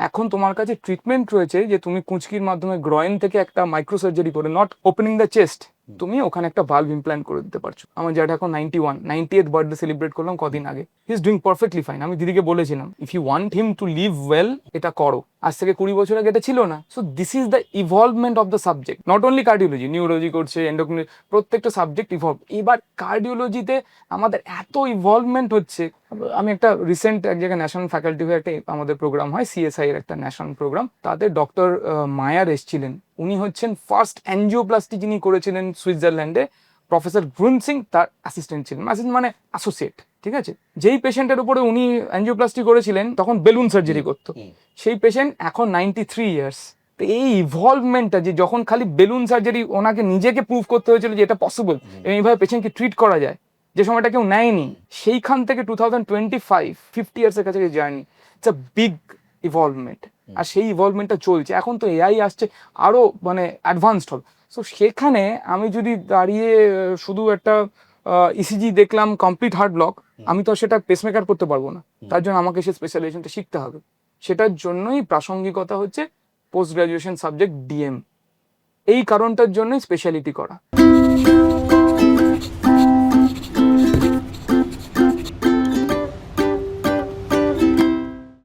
এখন তোমার কাছে ট্রিটমেন্ট রয়েছে যে তুমি কুঁচকির মাধ্যমে গ্রয়েন থেকে একটা মাইক্রো সার্জারি করে নট ওপেনিং দ্য চেস্ট তুমি ওখানে একটা ভালভ ইমপ্ল্যান্ট করে দিতে পারছ। আমার যেটা এখন ninety one ninety eight birthday celebrate করলাম কদিন আগে। He is doing perfectly fine আমি দিদিকে বলেছিলাম if you want him to live well এটা করো। আজ থেকে কুড়ি বছর আগে এটা ছিল না। So this is the evolvement of the subject not only cardiology neurology করছে এন্ডোক্রিন প্রত্যেকটা সাবজেক্ট ইভলভ এবার কার্ডিওলজিতে আমাদের এত ইভলভমেন্ট হচ্ছে। আমি একটা রিসেন্ট এক জায়গায় ন্যাশনাল ফ্যাকাল্টি হয়ে একটা আমাদের প্রোগ্রাম হয় সিএসআই এর একটা ন্যাশনাল প্রোগ্রাম তাতে ডক্টর মায়ার এসছিলেন। উনি হচ্ছেন ফার্স্ট অ্যানজিওপ্লাস্টি যিনি করেছিলেন সুইজারল্যান্ডে প্রফেসর গ্রুন সিং তার অ্যাসিস্ট্যান্ট ছিলেন অ্যাসিস্ট্যান্ট মানে অ্যাসোসিয়েট ঠিক আছে? যেই পেশেন্টের উপরে উনি অ্যানজিওপ্লাস্টি করেছিলেন তখন বেলুন সার্জারি করতো। সেই পেশেন্ট এখন নাইনটি থ্রি ইয়ার্স তো এই ইভলভমেন্টটা যে যখন খালি বেলুন সার্জারি ওনাকে নিজেকে প্রুভ করতে হয়েছিল যে এটা পসিবল এইভাবে পেশেন্টকে ট্রিট করা যায় যে সময়টা কেউ নেয়নি সেইখান থেকে two thousand twenty five fifty ইয়ার্সের কাছে journey it's a big evolvement আর সেই ইভলভমেন্টটা চলছে। এখন তো এআই আসছে আরও মানে অ্যাডভান্সড হবে। সো সেখানে আমি যদি দাঁড়িয়ে শুধু একটা ইসিজি দেখলাম কমপ্লিট হার্ট ব্লক আমি তো সেটা পেসমেকার করতে পারব না। তার জন্য আমাকে সে স্পেশালাইজেশনটা শিখতে হবে। সেটার জন্যই প্রাসঙ্গিকতা হচ্ছে পোস্ট গ্রাজুয়েশন সাবজেক্ট ডিএম এই কারণটার জন্যই স্পেশালিটি করা।